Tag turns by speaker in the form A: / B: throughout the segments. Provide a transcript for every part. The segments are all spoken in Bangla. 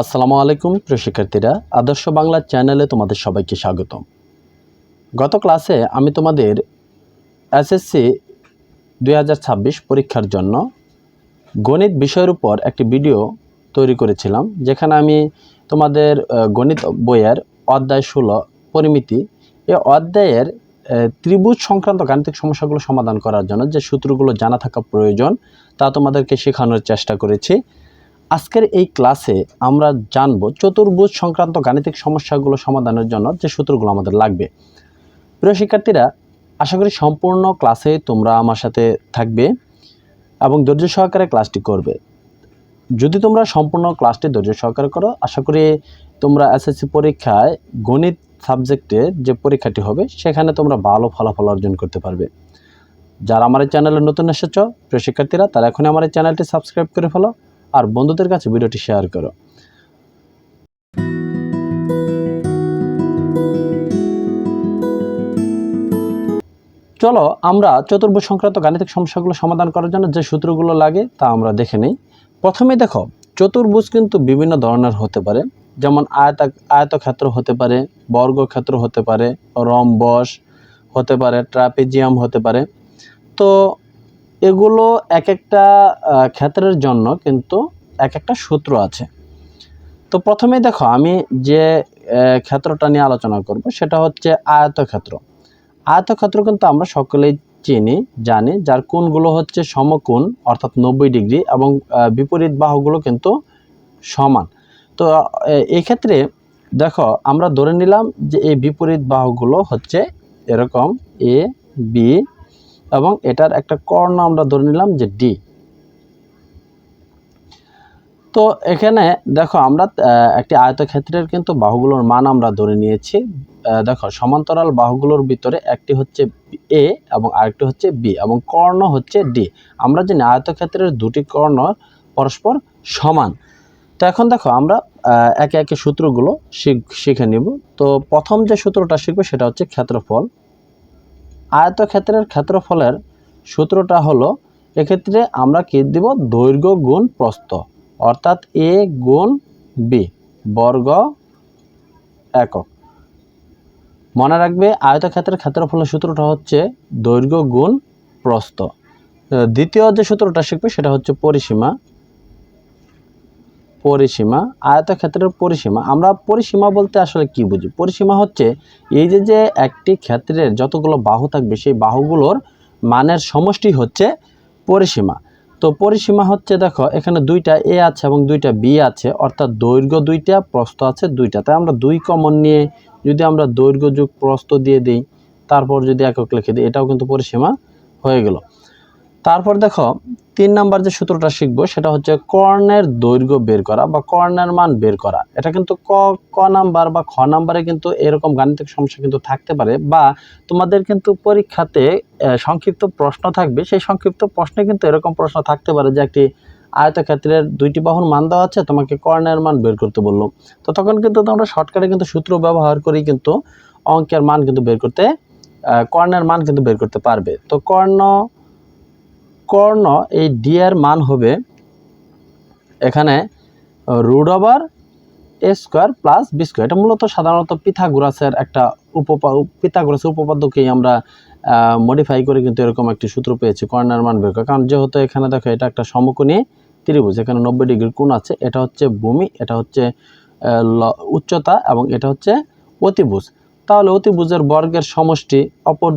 A: আসসালামু আলাইকুম, প্রিয় শিক্ষার্থীরা। আদর্শ বাংলা চ্যানেলে তোমাদের সবাইকে স্বাগতম। গত ক্লাসে আমি তোমাদের এসএসসি দুই হাজার ছাব্বিশ পরীক্ষার জন্য গণিত বিষয়ের উপর একটি ভিডিও তৈরি করেছিলাম, যেখানে আমি তোমাদের গণিত বইয়ের অধ্যায় ষোলো পরিমিতি, এ অধ্যায়ের ত্রিভুজ সংক্রান্ত গাণিতিক সমস্যাগুলো সমাধান করার জন্য যে সূত্রগুলো জানা থাকা প্রয়োজন, তা তোমাদেরকে শেখানোর চেষ্টা করেছি। আজকের এই ক্লাসে আমরা জানব চতুর্ভুজ সংক্রান্ত গাণিতিক সমস্যাগুলো সমাধানের জন্য যে সূত্রগুলো আমাদের লাগবে। প্রিয় শিক্ষার্থীরা, আশা করি সম্পূর্ণ ক্লাসে তোমরা আমার সাথে থাকবে এবং ধৈর্য সহকারে ক্লাসটি করবে। যদি তোমরা সম্পূর্ণ ক্লাসটি ধৈর্য সহকারে করো, আশা করি তোমরা এসএসসি পরীক্ষায় গণিত সাবজেক্টের যে পরীক্ষাটি হবে, সেখানে তোমরা ভালো ফলাফল অর্জন করতে পারবে। যারা আমার এই চ্যানেলে নতুন এসেছ, প্রিয় শিক্ষার্থীরা, তারা এখনই আমার এই চ্যানেলটি সাবস্ক্রাইব করে ফেলো। আর বন্ধুদের কাছে ভিডিওটি শেয়ার করো। চলো আমরা চতুর্ভুজ সংক্রান্ত গাণিতিক সমস্যাগুলো সমাধান করার জন্য যে সূত্রগুলো লাগে তা আমরা দেখে নিই। প্রথমে দেখো, চতুর্ভুজ কিন্তু বিভিন্ন ধরনের হতে পারে, যেমন আয়তা আয়তক্ষেত্র হতে পারে, বর্গক্ষেত্র হতে পারে, রম্বস হতে পারে, ট্রাপিজিয়াম হতে পারে। তো এগুলো এক একটা ক্ষেত্রের জন্য কিন্তু এক একটা সূত্র আছে। তো প্রথমে দেখো আমি যে ক্ষেত্রটা নিয়ে আলোচনা করব সেটা হচ্ছে আয়তক্ষেত্র। আয়তক্ষেত্র কিন্তু আমরা সকলেই চিনি জানি যার কোণগুলো হচ্ছে সমকোণ অর্থাৎ নব্বই ডিগ্রি এবং বিপরীত বাহুগুলো কিন্তু সমান। তো আহ, এই ক্ষেত্রে দেখো আমরা ধরে নিলাম যে এই বিপরীত বাহুগুলো হচ্ছে এরকম এ বি এবং এটার একটা কর্ণ আমরা ধরে নিলাম যে ডি তো এখানে দেখো আমরা একটি আয়তক্ষেত্রের কিন্তু বাহুগুলোর মান আমরা ধরে নিয়েছি। দেখো, সমান্তরাল বাহুগুলোর ভিতরে একটি হচ্ছে এ এবং আরেকটি হচ্ছে বি এবং কর্ণ হচ্ছে ডি আমরা জানি আয়তক্ষেত্রের দুটি কর্ণ পরস্পর সমান। তো এখন দেখো আমরা একে একে সূত্রগুলো শিখে নিব। তো প্রথম যে সূত্রটা শিখব সেটা হচ্ছে ক্ষেত্রফল। আয়তক্ষেত্রের ক্ষেত্রফলের সূত্রটা হলো, এক্ষেত্রে আমরা কী দিব? দৈর্ঘ্য গুণ প্রস্থ, অর্থাৎ এ গুণ বি, বর্গ একক। মনে রাখবে, আয়তক্ষেত্রের ক্ষেত্রফলের সূত্রটা হচ্ছে দৈর্ঘ্য গুণ প্রস্থ। দ্বিতীয় যে সূত্রটা শিখবে, সেটা হচ্ছে পরিসীমা পরিসীমা, আয়তক্ষেত্রের পরিসীমা। আমরা পরিসীমা বলতে আসলে কি বুঝি? পরিসীমা হচ্ছে এই যে যে একটি ক্ষেত্রের যতগুলো বাহু থাকবে, সেই বাহুগুলোর মানের সমষ্টি হচ্ছে পরিসীমা। তো পরিসীমা হচ্ছে, দেখো, এখানে দুইটা এ আছে এবং দুইটা বি আছে, অর্থাৎ দৈর্ঘ্য দুইটা, প্রস্থ আছে দুইটা। তাই আমরা দুই কমন নিয়ে যদি আমরা দৈর্ঘ্য যুগ প্রস্থ দিয়ে দিই, তারপর যদি একক লিখে দিই, এটাও কিন্তু পরিসীমা হয়ে গেল। তারপর দেখো, তিন নাম্বার যে সূত্রটা শিখব, সেটা হচ্ছে কর্ণের দৈর্ঘ্য বের করা বা কর্ণের মান বের করা। এটা কিন্তু ক ক নাম্বার বা খ নাম্বারে কিন্তু এরকম গাণিতিক সমস্যা কিন্তু থাকতে পারে বা তোমাদের কিন্তু পরীক্ষাতে সংক্ষিপ্ত প্রশ্ন থাকবে। সেই সংক্ষিপ্ত প্রশ্নে কিন্তু এরকম প্রশ্ন থাকতে পারে যে একটি আয়তক্ষেত্রের দুইটি বাহুর মান দেওয়া আছে, তোমাকে কর্ণের মান বের করতে বলল। তো তখন কিন্তু তোমরা শর্টকাটে কিন্তু সূত্র ব্যবহার করেই কিন্তু অঙ্কের মান কিন্তু বের করতে কর্ণের মান কিন্তু বের করতে পারবে। তো কর্ণ কর্ণ এই ডি এর মান হবে এখানে root over A square plus B square এটা মূলত সাধারণত পিথাগোরাসের একটা উপপা পিথাগোরাসের উপপাদ্যকেই আমরা মডিফাই করে কিন্তু এরকম একটি সূত্র পেয়েছি, কর্ণের মান বের করা। কারণ যেহেতু এখানে দেখো এটা একটা সমকোণী ত্রিভুজ, এখানে নব্বই ডিগ্রির কোণ আছে, এটা হচ্ছে ভূমি, এটা হচ্ছে উচ্চতা এবং এটা হচ্ছে অতিভুজ। তাহলে অতিভুজের বর্গের সমষ্টি অপর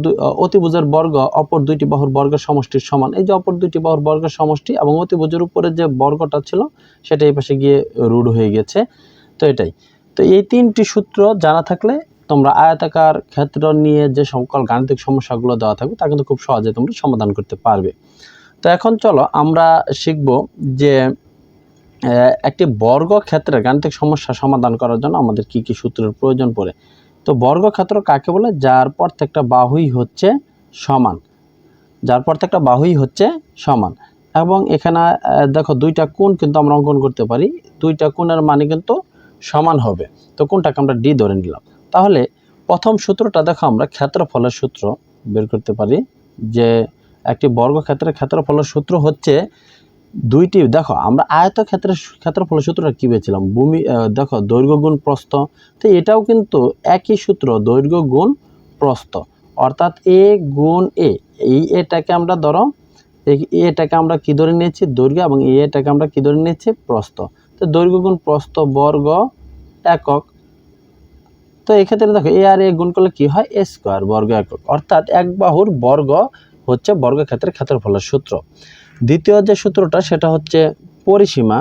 A: অতিভুজের বর্গ অপর দুইটি বাহুর বর্গের সমষ্টির সমান। এই যে অপর দুইটি বাহুর বর্গের সমষ্টি এবং অতিভুজের উপরে যে বর্গটা ছিল, সেটা এই পাশে গিয়ে রুট হয়ে গেছে। তো এটাই। তো এই তিনটি সূত্র জানা থাকলে তোমরা আয়তাকার ক্ষেত্র নিয়ে যে সকল গাণিতিক সমস্যাগুলো দেওয়া থাকবে, তা কিন্তু খুব সহজে তোমরা সমাধান করতে পারবে। তো এখন চলো আমরা শিখব যে একটি বর্গ ক্ষেত্রে গাণিতিক সমস্যা সমাধান করার জন্য আমাদের কি কি সূত্রের প্রয়োজন পড়ে। তো বর্গক্ষেত্র কাকে বলে? যার প্রত্যেকটা বাহুই হচ্ছে সমান। যার প্রত্যেকটা বাহুই হচ্ছে সমান। এবং এখানে দেখো দুইটা কোণ কিন্তু আমরা অঙ্কন করতে পারি। দুইটা কোণের মানে কিন্তু সমান হবে। তো কোনটাকে আমরা ডি ধরে নিলাম। তাহলে প্রথম সূত্রটা দেখো আমরা ক্ষেত্রফলের সূত্র বের করতে পারি যে একটি বর্গক্ষেত্রের ক্ষেত্রফলের সূত্র হচ্ছে দুইটি, দেখো, আমরা আয়ত ক্ষেত্রের ক্ষেত্রফলের সূত্রটা কী পেয়েছিলাম? ভূমি দেখো, দৈর্ঘ্য গুণ প্রস্থ। তো এটাও কিন্তু একই সূত্র, দৈর্ঘ্য গুণ প্রস্থ। অর্থাৎ এ গুণ এ, এই এটাকে আমরা ধরো এটাকে আমরা কী ধরে নিয়েছি? দৈর্ঘ্য এবং এ এটাকে আমরা কী ধরে নিয়েছি? প্রস্থ। তো দৈর্ঘ্য গুণ প্রস্থ বর্গ একক। তো এক্ষেত্রে দেখো, এ আর এ গুণ করলে কী হয়? এ স্কোয়ার বর্গ একক। অর্থাৎ এক বাহুর বর্গ হচ্ছে বর্গক্ষেত্রের ক্ষেত্রফলের সূত্র। দ্বিতীয় যে সূত্রটা, সেটা হচ্ছে পরিসীমা।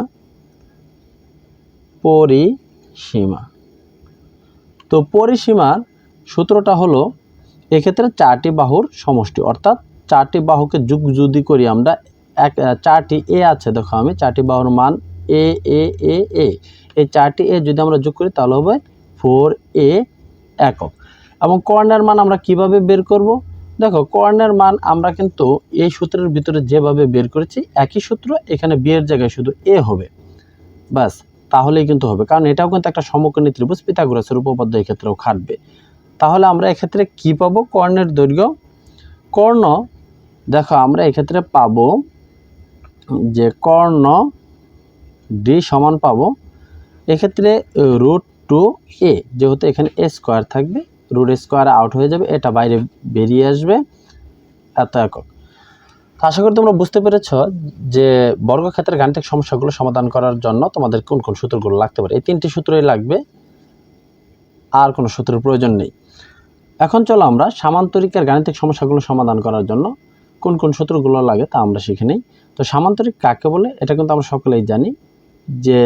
A: পরিসীমা। তো পরিসীমার সূত্রটা হলো, এক্ষেত্রে চারটি বাহুর সমষ্টি। অর্থাৎ চারটি বাহুকে যুগ যদি করি আমরা, এক চারটি এ আছে, দেখো আমি, চারটি বাহুর মান এ এ এ এ। এই চারটি এ যদি আমরা যোগ করি, তাহলে হবে ফোর এ একক। এবং কর্ণের মান আমরা কীভাবে বের করব? দেখো, কর্ণের মান আমরা কিন্তু এই সূত্রের ভিতরে যেভাবে বের করেছি, একই সূত্র, এখানে বিয়ের জায়গায় শুধু এ হবে। বাস তাহলেই কিন্তু হবে। কারণ এটাও কিন্তু একটা সমকোণী ত্রিভুজ, পিথাগোরাসের উপপাদ্য ক্ষেত্রেও খাটবে। তাহলে আমরা এক্ষেত্রে কি পাবো? কর্ণের দৈর্ঘ্য। কর্ণ, দেখো, আমরা এক্ষেত্রে পাবো যে কর্ণ ডি সমান পাবো। এক্ষেত্রে রুট টু এ যেহেতু এখানে এ স্কোয়ার থাকবে রুট স্কোয়ার আউট হয়ে যাবে, এটা বাইরে বেরিয়ে আসবে, এত একক। আশা করি তোমরা বুঝতে পেরেছ যে বর্গক্ষেত্রের গাণিতিক সমস্যাগুলো সমাধান করার জন্য তোমাদের কোন কোন সূত্রগুলো লাগতে পারে। এই তিনটি সূত্রই লাগবে, আর কোনো সূত্রের প্রয়োজন নেই। এখন চলো আমরা সামান্তরিকের গাণিতিক সমস্যাগুলো সমাধান করার জন্য কোন কোন সূত্রগুলো লাগে তা আমরা শিখে নিই। তো সামান্তরিক কাকে বলে? এটা কিন্তু আমরা সকলেই জানি যে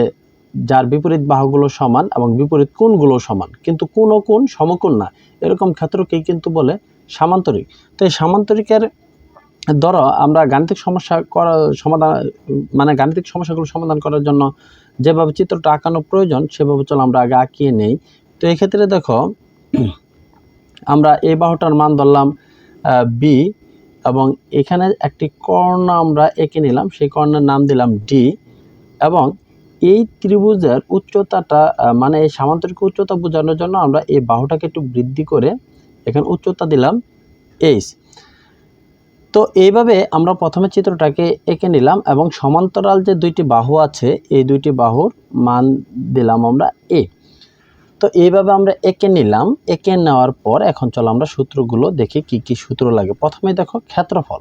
A: যার বিপরীত বাহুগুলো সমান এবং বিপরীত কোণগুলো সমান। কিন্তু কোন কোণ সমকোণ না। এরকম ক্ষেত্রকেই কিন্তু বলে সামান্তরিক। তো এই সামান্তরিকের ধরো আমরা গাণিতিক সমস্যা করা সমাধান মানে গাণিতিক সমস্যাগুলো সমাধান করার জন্য যেভাবে চিত্রটা আঁকানো প্রয়োজন, সেভাবে চলো আমরা আগে আঁকিয়ে নেই। তো এই ক্ষেত্রে দেখো, আমরা এই বাহুটার মান ধরলাম বি এবং এখানে একটি কর্ণ আমরা এঁকে নিলাম। সেই কর্ণের নাম দিলাম ডি এবং এই ত্রিভুজের উচ্চতাটা মানে এই সামান্তরিক উচ্চতা বোঝানোর জন্য আমরা এই বাহুটাকে একটু বৃদ্ধি করে এখানে উচ্চতা দিলাম এইচ তো এইভাবে আমরা প্রথমে চিত্রটাকে এঁকে নিলাম এবং সমান্তরাল যে দুইটি বাহু আছে, এই দুইটি বাহুর মান দিলাম আমরা এ তো এইভাবে আমরা এঁকে নিলাম, এঁকে নেওয়ার পর এখন চলো আমরা সূত্রগুলো দেখি কি কি সূত্র লাগে। প্রথমে দেখো ক্ষেত্রফল।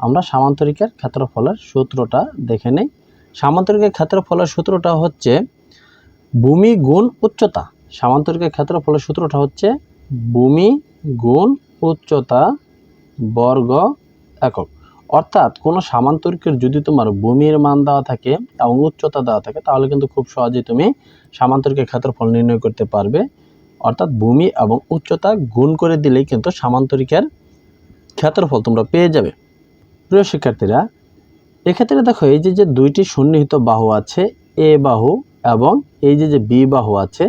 A: আমরা সামান্তরিকের ক্ষেত্রফলের সূত্রটা দেখে নেই। সামান্তরিকের ক্ষেত্রফলের সূত্রটা হচ্ছে ভূমি গুণ উচ্চতা। সামান্তরিকের ক্ষেত্রফলের সূত্রটা হচ্ছে ভূমি গুণ উচ্চতা বর্গ একক। অর্থাৎ কোনো সামান্তরিকের যদি তোমার ভূমির মান দেওয়া থাকে এবং উচ্চতা দেওয়া থাকে, তাহলে কিন্তু খুব সহজেই তুমি সামান্তরিকের ক্ষেত্রফল নির্ণয় করতে পারবে। অর্থাৎ ভূমি এবং উচ্চতা গুণ করে দিলেই কিন্তু সামান্তরিকের ক্ষেত্রফল তোমরা পেয়ে যাবে। প্রিয় শিক্ষার্থীরা এক্ষেত্রে দেখো, এই যে যে দুইটি সন্নিহিত বাহু আছে, এ বাহু এবং এই যে যে বি বাহু আছে,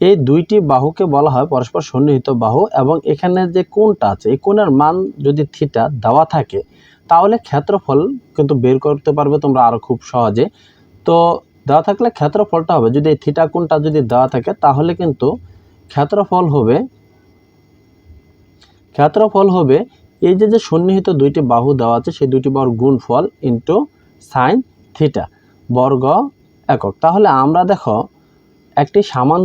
A: এই দুইটি বাহুকে বলা হয় পরস্পর সন্নিহিত বাহু এবং এখানে যে কোণটা আছে, এই কোণের মান যদি থিটা দেওয়া থাকে, তাহলে ক্ষেত্রফল কিন্তু বের করতে পারবে তোমরা আরও খুব সহজে। তো দেওয়া থাকলে ক্ষেত্রফলটা হবে, যদি এই থিটা কোণটা যদি দেওয়া থাকে, তাহলে কিন্তু ক্ষেত্রফল হবে ক্ষেত্রফল হবে এই যে যে সন্নিহিত দুইটি বাহু দেওয়া আছে, সেই দুইটি বাহুর গুণফল ইন্টু সাইন থিটা বর্গ একক। তাহলে আমরা দেখো, একটি সামান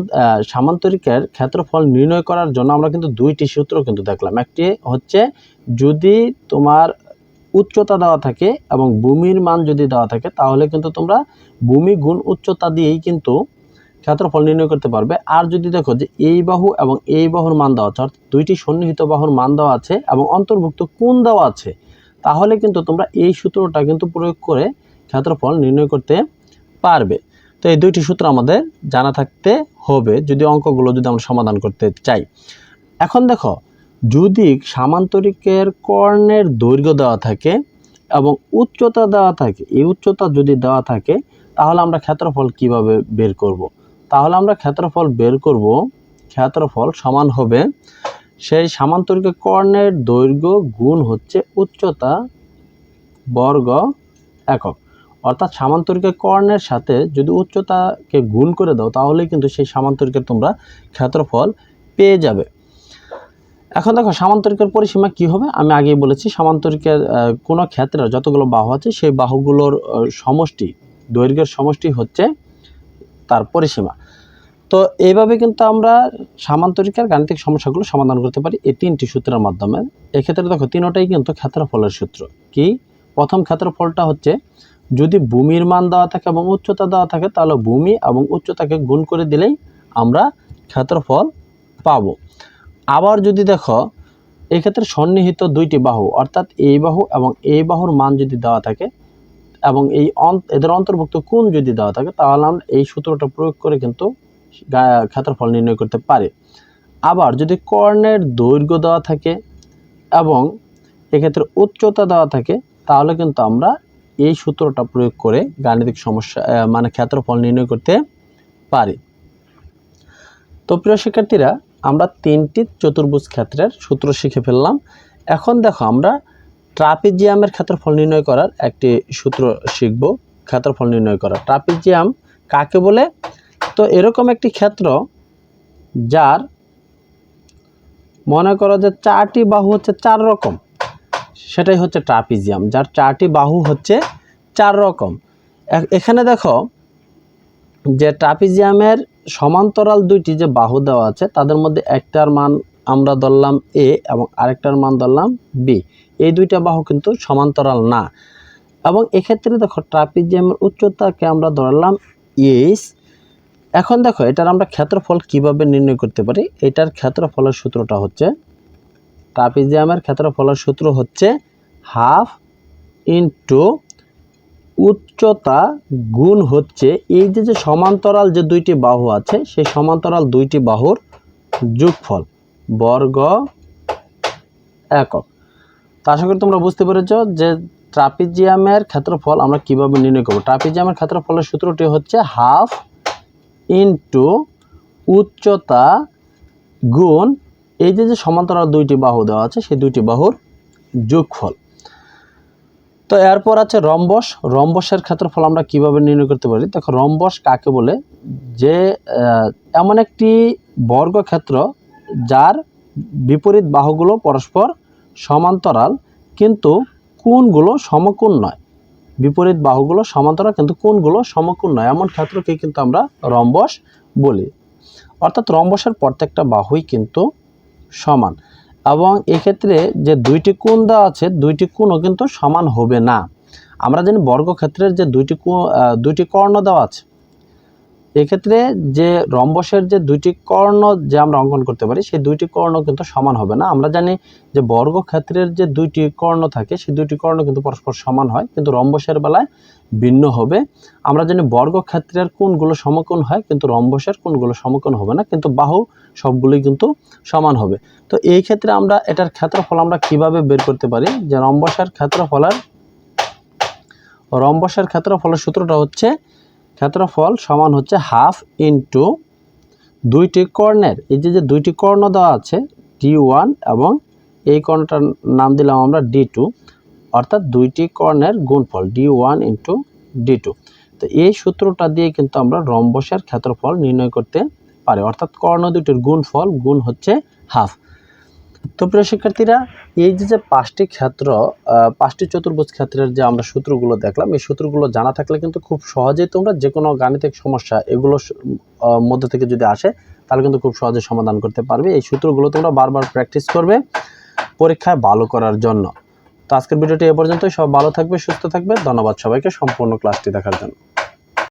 A: সামান্তরিকের ক্ষেত্রফল নির্ণয় করার জন্য আমরা কিন্তু দুইটি সূত্র কিন্তু দেখলাম। একটি হচ্ছে, যদি তোমার উচ্চতা দেওয়া থাকে এবং ভূমির মান যদি দেওয়া থাকে, তাহলে কিন্তু তোমরা ভূমি গুণ উচ্চতা দিয়েই কিন্তু ক্ষেত্রফল নির্ণয় করতে পারবে। আর যদি দেখো যে এই বাহু এবং এই বাহুর মান দেওয়া আছে, অর্থাৎ দুইটি সন্নিহিত বাহুর মান দেওয়া আছে এবং অন্তর্ভুক্ত কোন দেওয়া আছে, তাহলে কিন্তু তোমরা এই সূত্রটা কিন্তু প্রয়োগ করে ক্ষেত্রফল নির্ণয় করতে পারবে। তো এই দুইটি সূত্র আমাদের জানা থাকতে হবে, যদি অঙ্কগুলো যদি আমরা সমাধান করতে চাই। এখন দেখো, যদি সামান্তরিকের কর্ণের দৈর্ঘ্য দেওয়া থাকে এবং উচ্চতা দেওয়া থাকে, এই উচ্চতা যদি দেওয়া থাকে, তাহলে আমরা ক্ষেত্রফল কীভাবে বের করব। তাহলে আমরা ক্ষেত্রফল বের করব। ক্ষেত্রফল সমান হবে সেই সামান্তরিকের কর্ণের দৈর্ঘ্য গুণ হচ্ছে উচ্চতা বর্গ একক। অর্থাৎ সামান্তরিকের কর্ণের সাথে যদি উচ্চতাকে গুণ করে দাও, তাহলে কিন্তু সেই সামান্তরিকের তোমরা ক্ষেত্রফল পেয়ে যাবে। এখন দেখো সামান্তরিকের পরিসীমা কি হবে? আমি আগেই বলেছি সামান্তরিকের কোনো ক্ষেত্রে যতগুলো বাহু আছে, সেই বাহুগুলোর সমষ্টি, দৈর্ঘ্যের সমষ্টি হচ্ছে তার পরিসীমা। তো এইভাবে কিন্তু আমরা সামান্তরিকের গাণিতিক সমস্যাগুলো সমাধান করতে পারি এই তিনটি সূত্রের মাধ্যমে। এক্ষেত্রে দেখো, তিনোটাই কিন্তু ক্ষেত্রফলের সূত্র। কি? প্রথম ক্ষেত্রফলটা হচ্ছে, যদি ভূমির মান দেওয়া থাকে এবং উচ্চতা দেওয়া থাকে, তাহলে ভূমি এবং উচ্চতাকে গুণ করে দিলেই আমরা ক্ষেত্রফল পাবো। আবার যদি দেখো, এক্ষেত্রে সন্নিহিত দুইটি বাহু, অর্থাৎ এই বাহু এবং এই বাহুর মান যদি দেওয়া থাকে এবং এই এদের অন্তর্ভুক্ত কোন যদি দেওয়া থাকে, তাহলে আমরা এই সূত্রটা প্রয়োগ করে কিন্তু ক্ষেত্রফল নির্ণয় করতে পারি। আবার যদি কর্ণের দৈর্ঘ্য দেওয়া থাকে এবং এক্ষেত্রে উচ্চতা দেওয়া থাকে, তাহলে কিন্তু আমরা এই সূত্রটা প্রয়োগ করে গাণিতিক সমস্যা মানে ক্ষেত্রফল নির্ণয় করতে পারি। তো প্রিয় শিক্ষার্থীরা, আমরা তিনটি চতুর্ভুজ ক্ষেত্রের সূত্র শিখে ফেললাম। এখন দেখো, আমরা ট্রাপিজিয়ামের ক্ষেত্রফল নির্ণয় করার একটি সূত্র শিখব, ক্ষেত্রফল নির্ণয় করা ট্রাপিজিয়াম কাকে বলে? তো এরকম একটি ক্ষেত্র যার মনে করো যে চারটি বাহু হচ্ছে চার রকম, সেটাই হচ্ছে ট্রাপিজিয়াম, যার চারটি বাহু হচ্ছে চার রকম। এখানে দেখো যে ট্রাপিজিয়ামের সমান্তরাল দুইটি যে বাহু দেওয়া আছে, তাদের মধ্যে একটার মান আমরা ধরলাম এ এবং আরেকটার মান ধরলাম বি এই দুইটা বাহু কিন্তু সমান্তরাল না। এবং এক্ষেত্রে দেখো ট্রাপিজিয়ামের উচ্চতাকে আমরা ধরলাম এইচ এখন দেখো এটার আমরা ক্ষেত্রফল কীভাবে নির্ণয় করতে পারি? এটার ক্ষেত্রফলের সূত্রটা হচ্ছে ট্রাপিজিয়ামের ক্ষেত্রফলের সূত্র হচ্ছে হাফ ইন্টু উচ্চতা গুণ হচ্ছে এই যে যে সমান্তরাল যে দুইটি বাহু আছে, সেই সমান্তরাল দুইটি বাহুর যোগফল। বর্গ একক। তো আশা করি তোমরা বুঝতে পেরেছ যে ট্রাপিজিয়ামের ক্ষেত্রফল আমরা কীভাবে নির্ণয় করব। ট্রাপিজিয়ামের ক্ষেত্রফলের সূত্রটি হচ্ছে হাফ ইন্টু উচ্চতা গুণ এই যে যে সমান্তরাল দুইটি বাহু দেওয়া আছে, সেই দুইটি বাহুর যোগফল। তো এরপর আছে রম্বস। রম্বসের ক্ষেত্রফল আমরা কীভাবে নির্ণয় করতে পারি? দেখো রম্বস কাকে বলে? যে এমন একটি বর্গক্ষেত্র যার বিপরীত বাহুগুলো পরস্পর সমান্তরাল, কিন্তু কোণগুলো সমকোণ নয়। বিপরীত বাহুগুলো সমান্তরাল, কিন্তু কোণগুলো সমকোণ নয়। এমন ক্ষেত্রকে কিন্তু আমরা রম্বস বলি। অর্থাৎ রম্বসের প্রত্যেকটা বাহুই কিন্তু সমান। এবং এক্ষেত্রে যে দুইটি কোণ দেওয়া আছে, দুইটি কোণও কিন্তু সমান হবে না। আমরা জানি বর্গক্ষেত্রের যে দুইটি দুইটি কর্ণ দেওয়া আছে এক্ষেত্রে যে রম্বসের যে দুইটি কর্ণ যে আমরা অঙ্কন করতে পারি, সেই দুইটি কর্ণ কিন্তু সমান হবে না। আমরা জানি যে বর্গক্ষেত্রের যে দুইটি কর্ণ থাকে, সেই দুইটি কর্ণ কিন্তু পরস্পর সমান হয়, কিন্তু রম্বসের বেলায় ভিন্ন হবে। আমরা জানি বর্গক্ষেত্রের কোনগুলো সমকোণ হয়, কিন্তু রম্বসের কোনগুলো সমকোণ হবে না, কিন্তু বাহু সবগুলোই কিন্তু সমান হবে। তো এই ক্ষেত্রে আমরা এটার ক্ষেত্রফল আমরা কীভাবে বের করতে পারি? যে রম্বসের ক্ষেত্রফলের রম্বসের ক্ষেত্রফলের সূত্রটা হচ্ছে ক্ষেত্রফল সমান হচ্ছে হাফ ইন্টু দুইটি কর্ণের। এই যে যে দুইটি কর্ণ দেওয়া আছে ডি ওয়ান এবং এই কর্ণটার নাম দিলাম আমরা ডি টু অর্থাৎ দুইটি কর্ণের গুণফল D one into D two তো এই সূত্রটা দিয়ে কিন্তু আমরা রম্বসের ক্ষেত্রফল নির্ণয় করতে পারি। অর্থাৎ কর্ণ দুটির গুণফল গুণ হচ্ছে হাফ। তো প্রিয় শিক্ষার্থীরা, এই যে যে পাঁচটি ক্ষেত্র পাঁচটি চতুর্ভুজ ক্ষেত্রের যে আমরা সূত্রগুলো দেখলাম, এই সূত্রগুলো জানা থাকলে কিন্তু খুব সহজেই তোমরা যে কোনো গাণিতিক সমস্যা এগুলো মধ্যে থেকে যদি আসে, তাহলে কিন্তু খুব সহজে সমাধান করতে পারবে। এই সূত্রগুলো তোমরা বারবার প্র্যাকটিস করবে পরীক্ষায় ভালো করার জন্য। তো আজকের ভিডিওটি এ পর্যন্তই। সব ভালো থাকবে, সুস্থ থাকবে। ধন্যবাদ সবাইকে। সম্পূর্ণ ক্লাসটি দেখার জন্য।